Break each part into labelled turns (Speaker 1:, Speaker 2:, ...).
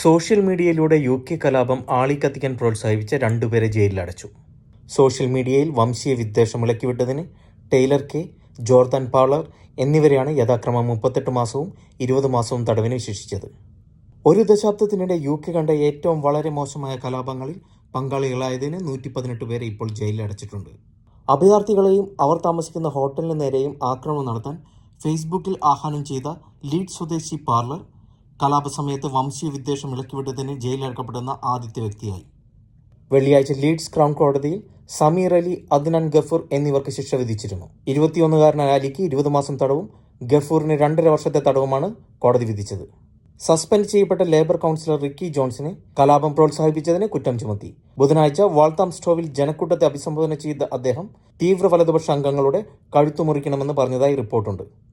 Speaker 1: Social മീഡിയയിലൂടെ U K കലാപം ആളിക്കത്തിക്കാൻ പ്രോത്സാഹിപ്പിച്ച രണ്ടുപേരെ ജയിലിലടച്ചു. സോഷ്യൽ മീഡിയയിൽ വംശീയ വിദ്വേഷം ഇളക്കിവിട്ടതിന് ടൈലർ കെ ജോർദാൻ പാളർ എന്നിവരെയാണ് യഥാക്രമം മുപ്പത്തെട്ട് മാസവും ഇരുപത് മാസവും തടവിന് ശിക്ഷിച്ചത്. ഒരു ദശാബ്ദത്തിനിടെ യു കെ കണ്ട ഏറ്റവും വളരെ മോശമായ കലാപങ്ങളിൽ പങ്കാളികളായതിന് നൂറ്റി പതിനെട്ട് പേരെ ഇപ്പോൾ ജയിലിൽ അടച്ചിട്ടുണ്ട് അഭയാർത്ഥികളെയും അവർ താമസിക്കുന്ന ഹോട്ടലിന് നേരെയും ആക്രമണം നടത്താൻ ഫേസ്ബുക്കിൽ ആഹ്വാനം ചെയ്ത ലീഡ് സ്വദേശി പാർലർ കലാപസമയത്ത് വംശീയ വിദ്വേഷം ഇളക്കിവിട്ടതിന് ജയിലിലടക്കപ്പെടുന്ന ആദ്യത്തെ വ്യക്തിയായി. വെള്ളിയാഴ്ച ലീഡ്സ് ക്രൗൺ കോടതിയിൽ സമീർ അലി അദ്നാൻ ഗഫൂർ എന്നിവർക്ക് ശിക്ഷ വിധിച്ചിരുന്നു. ഇരുപത്തിയൊന്നുകാരനായ അലിക്ക് ഇരുപത് മാസം തടവും ഗഫൂറിന് രണ്ടര വർഷത്തെ തടവുമാണ് കോടതി വിധിച്ചത്. സസ്പെൻഡ് ചെയ്യപ്പെട്ട ലേബർ കൗൺസിലർ റിക്കി ജോൺസിനെ കലാപം പ്രോത്സാഹിപ്പിച്ചതിന് കുറ്റം ചുമത്തി. ബുധനാഴ്ച വാൾത്താം സ്റ്റോവിൽ ജനക്കൂട്ടത്തെ അഭിസംബോധന ചെയ്ത അദ്ദേഹം തീവ്ര വലതുപക്ഷ അംഗങ്ങളുടെ കഴുത്തു മുറിക്കണമെന്ന് പറഞ്ഞതായി റിപ്പോർട്ടുണ്ട്.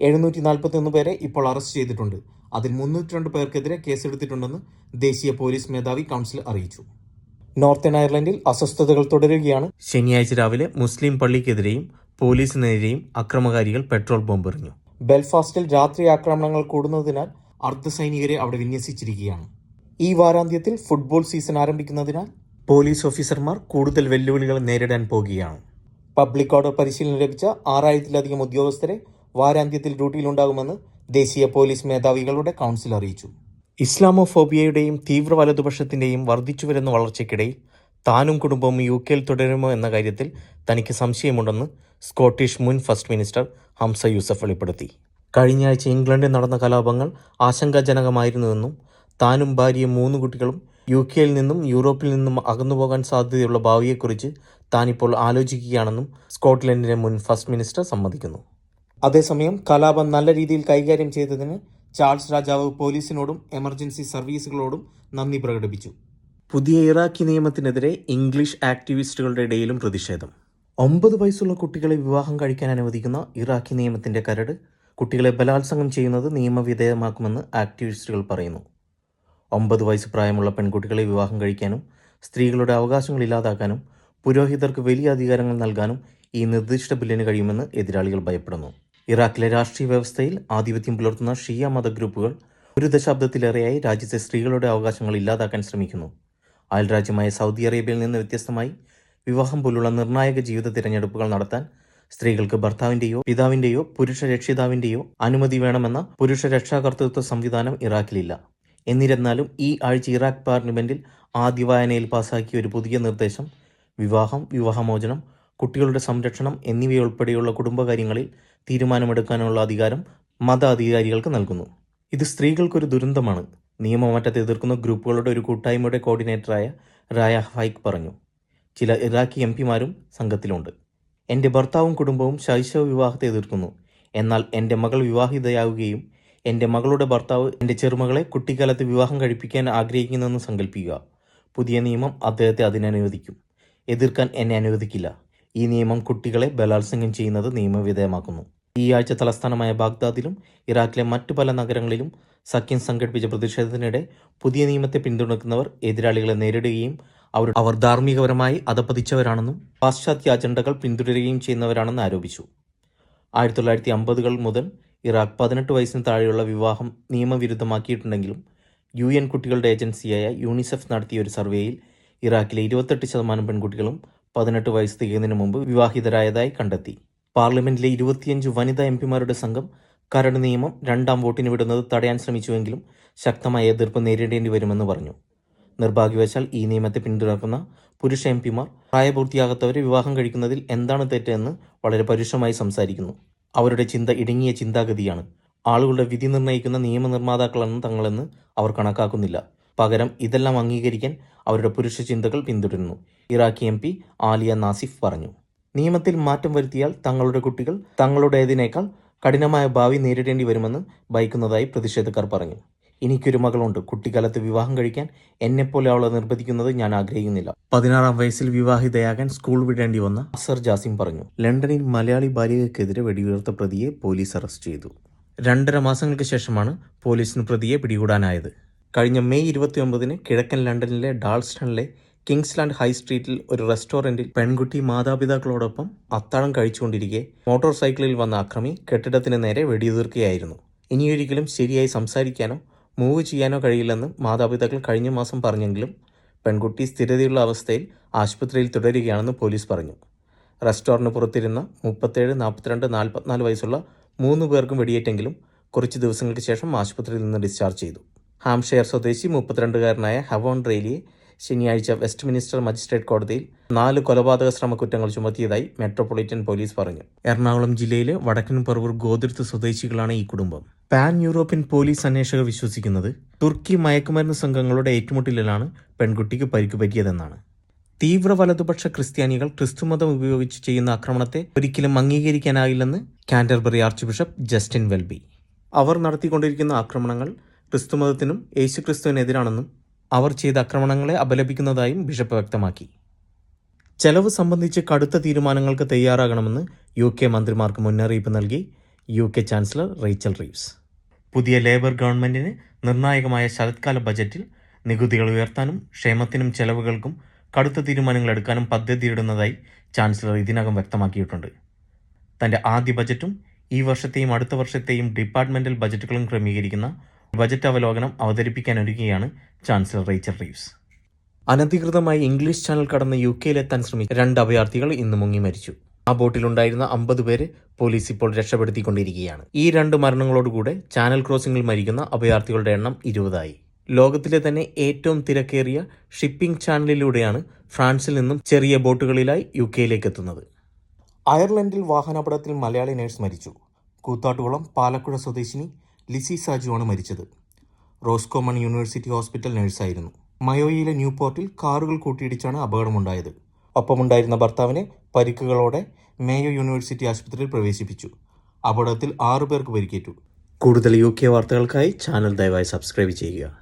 Speaker 1: എഴുന്നൂറ്റി നാൽപ്പത്തിയൊന്ന് പേരെ ഇപ്പോൾ അറസ്റ്റ് ചെയ്തിട്ടുണ്ട്. അതിൽ മുന്നൂറ്റി രണ്ട് പേർക്കെതിരെ കേസെടുത്തിട്ടുണ്ടെന്ന് ദേശീയ പോലീസ് മേധാവി കൗൺസിൽ അറിയിച്ചു. നോർത്തേൺ അയർലൻഡിൽ അസ്വസ്ഥതകൾ തുടരുകയാണ്. ശനിയാഴ്ച രാവിലെ മുസ്ലിം പള്ളിക്കെതിരെയും പോലീസിനെതിരെയും അക്രമകാരികൾ പെട്രോൾ ബോംബ് എറിഞ്ഞു ബെൽഫാസ്റ്റിൽ രാത്രി ആക്രമണങ്ങൾ കൂടുന്നതിനാൽ അർദ്ധസൈനികരെ അവിടെ വിന്യസിച്ചിരിക്കുകയാണ്. ഈ വാരാന്ത്യത്തിൽ ഫുട്ബോൾ സീസൺ ആരംഭിക്കുന്നതിനാൽ പോലീസ് ഓഫീസർമാർ കൂടുതൽ വെല്ലുവിളികൾ നേരിടാൻ പോകുകയാണ്. പബ്ലിക് ഓർഡർ പരിശീലനം ലഭിച്ച ആറായിരത്തിലധികം ഉദ്യോഗസ്ഥരെ വാരാന്ത്യത്തിൽ ഡ്യൂട്ടിയിലുണ്ടാകുമെന്ന് ദേശീയ പോലീസ് മേധാവികളുടെ കൗൺസിൽ അറിയിച്ചു. ഇസ്ലാമോഫോബിയയുടെയും തീവ്ര വലതുപക്ഷത്തിന്റെയും വർദ്ധിച്ചുവരുന്ന വളർച്ചയ്ക്കിടയിൽ താനും കുടുംബവും യു കെയിൽ തുടരുമോ എന്ന കാര്യത്തിൽ തനിക്ക് സംശയമുണ്ടെന്ന് സ്കോട്ടിഷ് മുൻ ഫസ്റ്റ് മിനിസ്റ്റർ ഹംസ യൂസഫ് വെളിപ്പെടുത്തി. കഴിഞ്ഞ ആഴ്ച ഇംഗ്ലണ്ടിൽ നടന്ന കലാപങ്ങൾ ആശങ്കാജനകമായിരുന്നുവെന്നും താനും ഭാര്യയും മൂന്ന് കുട്ടികളും യു കെയിൽ നിന്നും യൂറോപ്പിൽ നിന്നും അകന്നുപോകാൻ സാധ്യതയുള്ള ഭാവിയെക്കുറിച്ച് താനിപ്പോൾ ആലോചിക്കുകയാണെന്നും സ്കോട്ട്ലൻഡിലെ മുൻ ഫസ്റ്റ് മിനിസ്റ്റർ സമ്മതിക്കുന്നു. അതേസമയം കലാപം നല്ല രീതിയിൽ കൈകാര്യം ചെയ്തതിന് ചാൾസ് രാജാവ് പോലീസിനോടും എമർജൻസി സർവീസുകളോടും നന്ദി പ്രകടിപ്പിച്ചു. പുതിയ ഇറാഖി നിയമത്തിനെതിരെ ഇംഗ്ലീഷ് ആക്ടിവിസ്റ്റുകളുടെ ഇടയിലും പ്രതിഷേധം. ഒമ്പത് വയസ്സുള്ള കുട്ടികളെ വിവാഹം കഴിക്കാൻ അനുവദിക്കുന്ന ഇറാഖി നിയമത്തിന്റെ കരട് കുട്ടികളെ ബലാത്സംഗം ചെയ്യുന്നത് നിയമവിധേയമാക്കുമെന്ന് ആക്ടിവിസ്റ്റുകൾ പറയുന്നു. ഒമ്പത് വയസ്സ് പ്രായമുള്ള പെൺകുട്ടികളെ വിവാഹം കഴിക്കാനും സ്ത്രീകളുടെ അവകാശങ്ങൾ ഇല്ലാതാക്കാനും പുരോഹിതർക്ക് വലിയ അധികാരങ്ങൾ നൽകാനും ഈ നിർദ്ദിഷ്ട ബില്ലിന് കഴിയുമെന്ന് എതിരാളികൾ ഭയപ്പെടുന്നു. ഇറാഖിലെ രാഷ്ട്രീയ വ്യവസ്ഥയിൽ ആധിപത്യം പുലർത്തുന്ന ഷിയ മത ഗ്രൂപ്പുകൾ ഒരു ദശാബ്ദത്തിലേറെയായി രാജ്യത്തെ സ്ത്രീകളുടെ അവകാശങ്ങൾ ഇല്ലാതാക്കാൻ ശ്രമിക്കുന്നു. അയൽരാജ്യമായ സൗദി അറേബ്യയിൽ നിന്ന് വ്യത്യസ്തമായി വിവാഹം പോലുള്ള നിർണായക ജീവിത തിരഞ്ഞെടുപ്പുകൾ നടത്താൻ സ്ത്രീകൾക്ക് ഭർത്താവിന്റെയോ പിതാവിന്റെയോ പുരുഷ രക്ഷിതാവിന്റെയോ അനുമതി വേണമെന്ന പുരുഷ രക്ഷാകർതൃത്വ സംവിധാനം ഇറാഖിലില്ല. എന്നിരുന്നാലും ഈ ആഴ്ച ഇറാഖ് പാർലമെന്റിൽ ആദ്യ വായനയിൽ പാസാക്കിയ ഒരു പുതിയ നിർദ്ദേശം വിവാഹം വിവാഹമോചനം കുട്ടികളുടെ സംരക്ഷണം എന്നിവയുൾപ്പെടെയുള്ള കുടുംബകാര്യങ്ങളിൽ തീരുമാനമെടുക്കാനുള്ള അധികാരം മത അധികാരികൾക്ക് നൽകുന്നു. ഇത് സ്ത്രീകൾക്കൊരു ദുരന്തമാണ്. നിയമമാറ്റത്തെ എതിർക്കുന്ന ഗ്രൂപ്പുകളുടെ ഒരു കൂട്ടായ്മയുടെ കോർഡിനേറ്ററായ റായ ഹൈക്ക് പറഞ്ഞു. ചില ഇറാഖി എം പിമാരും സംഘത്തിലുണ്ട്. എന്റെ ഭർത്താവും കുടുംബവും ശൈശവ വിവാഹത്തെ എതിർക്കുന്നു. എന്നാൽ എന്റെ മകൾ വിവാഹിതയാവുകയും എന്റെ മകളുടെ ഭർത്താവ് എന്റെ ചെറുമകളെ കുട്ടിക്കാലത്ത് വിവാഹം കഴിപ്പിക്കാൻ ആഗ്രഹിക്കുന്നെന്ന് സങ്കല്പിക്കുക പുതിയ നിയമം അദ്ദേഹത്തെ അതിനനുവദിക്കും. എതിർക്കാൻ എന്നെ അനുവദിക്കില്ല. ഈ നിയമം കുട്ടികളെ ബലാത്സംഗം ചെയ്യുന്നത് നിയമവിധേയമാക്കുന്നു. ഈ ആഴ്ച തലസ്ഥാനമായ ബാഗ്ദാദിലും ഇറാഖിലെ മറ്റു പല നഗരങ്ങളിലും സഖ്യം സംഘടിപ്പിച്ച പ്രതിഷേധത്തിനിടെ പുതിയ നിയമത്തെ പിന്തുണയ്ക്കുന്നവർ എതിരാളികളെ നേരിടുകയും അവർ അവർ ധാർമ്മികപരമായി അധപ്പതിച്ചവരാണെന്നും പാശ്ചാത്യ അജണ്ടകൾ പിന്തുടരുകയും ചെയ്യുന്നവരാണെന്ന് ആരോപിച്ചു. ആയിരത്തി തൊള്ളായിരത്തി അമ്പതുകൾ മുതൽ ഇറാഖ് പതിനെട്ട് വയസ്സിന് താഴെയുള്ള വിവാഹം നിയമവിരുദ്ധമാക്കിയിട്ടുണ്ടെങ്കിലും യു എൻ കുട്ടികളുടെ ഏജൻസിയായ യൂണിസെഫ് നടത്തിയ ഒരു സർവേയിൽ ഇറാഖിലെ ഇരുപത്തെട്ട് ശതമാനം പെൺകുട്ടികളും പതിനെട്ട് വയസ്സ് തികയുന്നതിന് മുമ്പ് വിവാഹിതരായതായി കണ്ടെത്തി. പാർലമെന്റിലെ ഇരുപത്തിയഞ്ച് വനിതാ എംപിമാരുടെ സംഘം കരട് നിയമം രണ്ടാം വോട്ടിന് വിടുന്നത് തടയാൻ ശ്രമിച്ചുവെങ്കിലും ശക്തമായ എതിർപ്പ് നേരിടേണ്ടി വരുമെന്ന് പറഞ്ഞു. നിർഭാഗ്യവശാൽ ഈ നിയമത്തെ പിന്തുണക്കുന്ന പുരുഷ എംപിമാർ പ്രായപൂർത്തിയാകാത്തവരെ വിവാഹം കഴിക്കുന്നതിൽ എന്താണ് തെറ്റെന്ന് വളരെ പരുഷമായി സംസാരിക്കുന്നു. അവരുടെ ചിന്ത ഇടുങ്ങിയ ചിന്താഗതിയാണ്. ആളുകളുടെ വിധി നിർണയിക്കുന്ന നിയമനിർമ്മാതാക്കളാണ് തങ്ങളെന്ന് അവർ കണക്കാക്കുന്നില്ല. പകരം ഇതെല്ലാം അംഗീകരിക്കാൻ അവരുടെ പുരുഷ ചിന്തകൾ പിന്തുടരുന്നു. Iraqi M P Alia Nassif പറഞ്ഞു. നിയമത്തിൽ മാറ്റം വരുത്തിയാൽ തങ്ങളുടെ കുട്ടികൾ തങ്ങളുടേതിനേക്കാൾ കഠിനമായ ഭാവി നേരിടേണ്ടി വരുമെന്ന് ഭയക്കുന്നതായി പ്രതിഷേധക്കാർ പറഞ്ഞു. എനിക്കൊരു മകളുണ്ട്. കുട്ടിക്കാലത്ത് വിവാഹം കഴിക്കാൻ എന്നെപ്പോലെ അവളെ നിർബന്ധിക്കുന്നത് ഞാൻ ആഗ്രഹിക്കുന്നില്ല. പതിനാറാം വയസ്സിൽ വിവാഹിതയാകാൻ സ്കൂൾ വിടേണ്ടി വന്ന അസർ ജാസിം പറഞ്ഞു. ലണ്ടനിൽ മലയാളി ബാലികയ്ക്കെതിരെ വെടിയുയർത്ത പ്രതിയെ പോലീസ് അറസ്റ്റ് ചെയ്തു. രണ്ടര മാസങ്ങൾക്ക് ശേഷമാണ് പോലീസിന് പ്രതിയെ പിടികൂടാനായത്. കഴിഞ്ഞ മെയ് ഇരുപത്തിയൊമ്പതിന് കിഴക്കൻ ലണ്ടനിലെ ഡാൾസ്റ്റണിലെ കിങ്സ്ലാൻഡ് ഹൈ സ്ട്രീറ്റിൽ ഒരു റെസ്റ്റോറന്റിൽ പെൺകുട്ടി മാതാപിതാക്കളോടൊപ്പം അത്താഴം കഴിച്ചുകൊണ്ടിരിക്കെ മോട്ടോർ സൈക്കിളിൽ വന്ന അക്രമി കെട്ടിടത്തിന് നേരെ വെടിയുതിർക്കുകയായിരുന്നു. ഇനിയൊരിക്കലും ശരിയായി സംസാരിക്കാനോ മൂവ് ചെയ്യാനോ കഴിയില്ലെന്ന് മാതാപിതാക്കൾ കഴിഞ്ഞ മാസം പറഞ്ഞെങ്കിലും പെൺകുട്ടി സ്ഥിരതയുള്ള അവസ്ഥയിൽ ആശുപത്രിയിൽ തുടരുകയാണെന്ന് പോലീസ് പറഞ്ഞു. റെസ്റ്റോറന്റ് പുറത്തിരുന്ന മുപ്പത്തേഴ് നാൽപ്പത്തിരണ്ട് നാൽപ്പത്തിനാല് വയസ്സുള്ള മൂന്ന് പേർക്കും വെടിയേറ്റെങ്കിലും കുറച്ച് ദിവസങ്ങൾക്ക് ശേഷം ആശുപത്രിയിൽ നിന്ന് ഡിസ്ചാർജ് ചെയ്തു. ഹാംഷെയർ സ്വദേശി മുപ്പത്തിരണ്ടുകാരനായ ഹവോൺ റെയിലിയെ ശനിയാഴ്ച വെസ്റ്റ് മിനിസ്റ്റർ മജിസ്ട്രേറ്റ് കോടതിയിൽ നാല് കൊലപാതക ശ്രമ കുറ്റങ്ങൾ ചുമത്തിയതായി മെട്രോപൊളിറ്റൻ പോലീസ് പറഞ്ഞു. എറണാകുളം ജില്ലയിലെ വടക്കൻ പറവൂർ ഗോതിർത്ത് സ്വദേശികളാണ് ഈ കുടുംബം. പാൻ യൂറോപ്യൻ പോലീസ് അന്വേഷകർ വിശ്വസിക്കുന്നത് തുർക്കി മയക്കുമരുന്ന് സംഘങ്ങളുടെ ഏറ്റുമുട്ടലിലാണ് പെൺകുട്ടിക്ക് പരിക്ക് പറ്റിയതെന്നാണ്. തീവ്ര വലതുപക്ഷ ക്രിസ്ത്യാനികൾ ക്രിസ്തുമതം ഉപയോഗിച്ച് ചെയ്യുന്ന ആക്രമണത്തെ ഒരിക്കലും അംഗീകരിക്കാനാകില്ലെന്ന് Canterbury archbishop Justin Welby. അവർ നടത്തിക്കൊണ്ടിരിക്കുന്ന ആക്രമണങ്ങൾ ക്രിസ്തുമതത്തിനും യേശുക്രിസ്തുവിനെതിരാണെന്നും അവർ ചെയ്ത ആക്രമണങ്ങളെ അപലപിക്കുന്നതായും ബിഷപ്പ് വ്യക്തമാക്കി. ചെലവ് സംബന്ധിച്ച് കടുത്ത തീരുമാനങ്ങൾക്ക് തയ്യാറാകണമെന്ന് യു കെ മന്ത്രിമാർക്ക് മുന്നറിയിപ്പ് നൽകി U K chancellor Rachel Reeves. പുതിയ ലേബർ ഗവൺമെന്റിന് നിർണായകമായ ശരത്കാല ബജറ്റിൽ നികുതികൾ ഉയർത്താനും ക്ഷേമത്തിനും ചെലവുകൾക്കും കടുത്ത തീരുമാനങ്ങൾ എടുക്കാനും പദ്ധതിയിടുന്നതായി ചാൻസലർ ഇതിനകം വ്യക്തമാക്കിയിട്ടുണ്ട്. തന്റെ ആദ്യ ബജറ്റും ഈ വർഷത്തെയും അടുത്ത വർഷത്തെയും ഡിപ്പാർട്ട്മെന്റൽ ബജറ്റുകളും ക്രമീകരിക്കുന്ന ബജറ്റ് അവലോകനം അവതരിപ്പിക്കാനൊരുങ്ങുകയാണ് ചാൻസലർ റേച്ചൽ റീവ്സ്. അനധികൃതമായി ഇംഗ്ലീഷ് ചാനൽ കടന്ന് യു കെയിലെത്താൻ ശ്രമിച്ച രണ്ട് അഭയാർത്ഥികൾ ഇന്ന് മുങ്ങി മരിച്ചു. ആ ബോട്ടിലുണ്ടായിരുന്ന അമ്പത് പേര് പോലീസ് ഇപ്പോൾ രക്ഷപ്പെടുത്തിക്കൊണ്ടിരിക്കുകയാണ്. ഈ രണ്ട് മരണങ്ങളോടുകൂടെ ചാനൽ ക്രോസിംഗിൽ മരിക്കുന്ന അഭയാർത്ഥികളുടെ എണ്ണം ഇരുപതായി. ലോകത്തിലെ തന്നെ ഏറ്റവും തിരക്കേറിയ ഷിപ്പിംഗ് ചാനലിലൂടെയാണ് ഫ്രാൻസിൽ നിന്നും ചെറിയ ബോട്ടുകളിലായി യു കെയിലേക്ക് എത്തുന്നത് അയർലൻഡിൽ വാഹനാപകടത്തിൽ മലയാളി നേഴ്സ് മരിച്ചു. കൂത്താട്ടുകുളം പാലക്കുഴ സ്വദേശിനി ലിസി സാജുവാണ് മരിച്ചത്. റോസ്കോമൺ യൂണിവേഴ്സിറ്റി ഹോസ്പിറ്റൽ നഴ്സായിരുന്നു. മയോയിലെ ന്യൂ പോർട്ടിൽ കാറുകൾ കൂട്ടിയിടിച്ചാണ് അപകടമുണ്ടായത്. ഒപ്പമുണ്ടായിരുന്ന ഭർത്താവിനെ പരിക്കുകളോടെ മേയോ യൂണിവേഴ്സിറ്റി ആശുപത്രിയിൽ പ്രവേശിപ്പിച്ചു. അപകടത്തിൽ ആറു പേർക്ക് പരിക്കേറ്റു. കൂടുതൽ യു കെ വാർത്തകൾക്കായി ചാനൽ ദയവായി സബ്സ്ക്രൈബ് ചെയ്യുക.